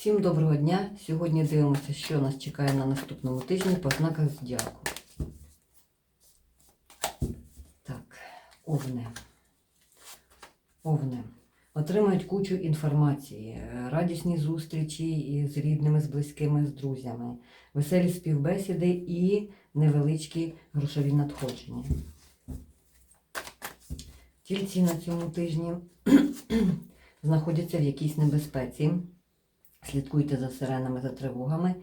Всім доброго дня! Сьогодні дивимося, що нас чекає на наступному тижні по знаках зодіаку. Так, овни. Овни. Отримають кучу інформації, радісні зустрічі із рідними, з близькими, з друзями, веселі співбесіди і невеличкі грошові надходження. Тільці на цьому тижні знаходяться в якійсь небезпеці. Слідкуйте за сиренами, за тривогами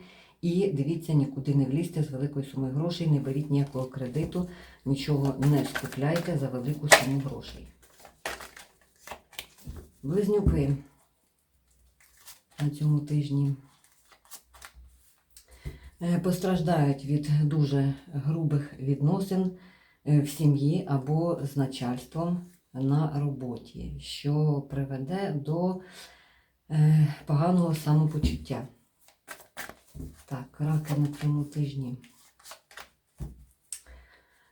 і дивіться, нікуди не влізьте з великої суми грошей, не беріть ніякого кредиту, нічого не скупляйте за велику суму грошей. Близнюки на цьому тижні е, постраждають від дуже грубих відносин е, в сім'ї або з начальством на роботі, що приведе до поганого самопочуття. Так, раки на цьому тижні.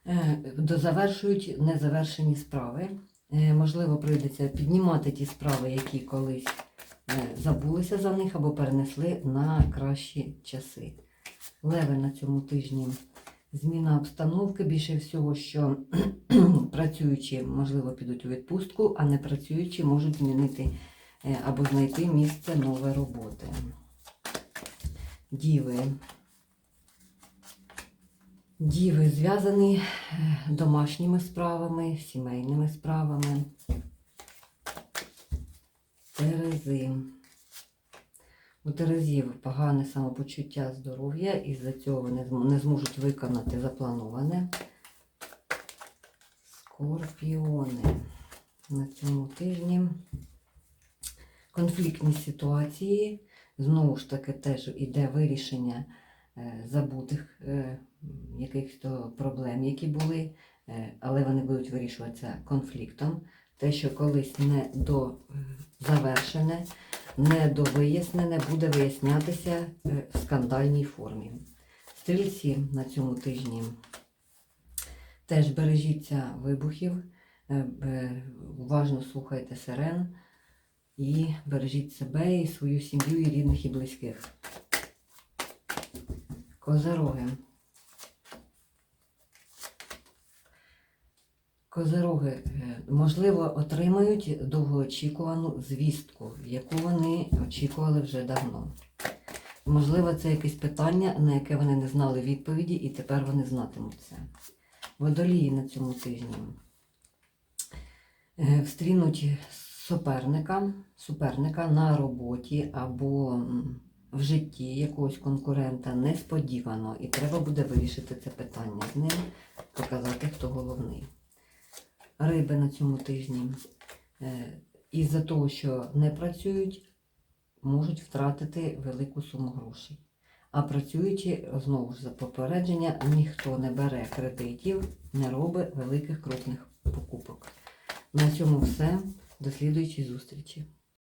Е, Дозавершують незавершені справи. Е, Можливо, прийдеться піднімати ті справи, які колись е, забулися за них або перенесли на кращі часи. Леви на цьому тижні. Зміна обстановки, більше всього, що працюючі, можливо, підуть у відпустку, а не працюючі можуть змінити е, або знайти місце нової роботи. Діви. Діви зв'язані е, домашніми справами, сімейними справами. Терези. У Терезів погане самопочуття здоров'я, і за цього не зможуть виконати заплановане. Скорпіони на цьому тижні. Конфліктні ситуації. Знову ж таки, теж іде вирішення е, забутих е, якихось проблем, які були, е, але вони будуть вирішуватися конфліктом. Те, що колись не до завершене, не довияснене, буде вияснятися в скандальній формі. Стрільці на цьому тижні теж бережіться вибухів, уважно слухайте сирен і бережіть себе і свою сім'ю, і рідних, і близьких. Козероги. Козероги, е, можливо, отримають довгоочікувану звістку, яку вони очікували вже давно. Можливо, це якесь питання, на яке вони не знали відповіді, і тепер вони знатимуть це. Водолії на цьому тижні Е, встрінуть суперника, суперника на роботі або в житті якогось конкурента несподівано, і треба буде вирішити це питання з ним, показати, хто головний. Риби на цьому тижні е, із-за того, що не працюють, можуть втратити велику суму грошей. А працюючи, знову ж за попередження, ніхто не бере кредитів, не робить великих крупних покупок. На цьому все. До слідуючої зустрічі.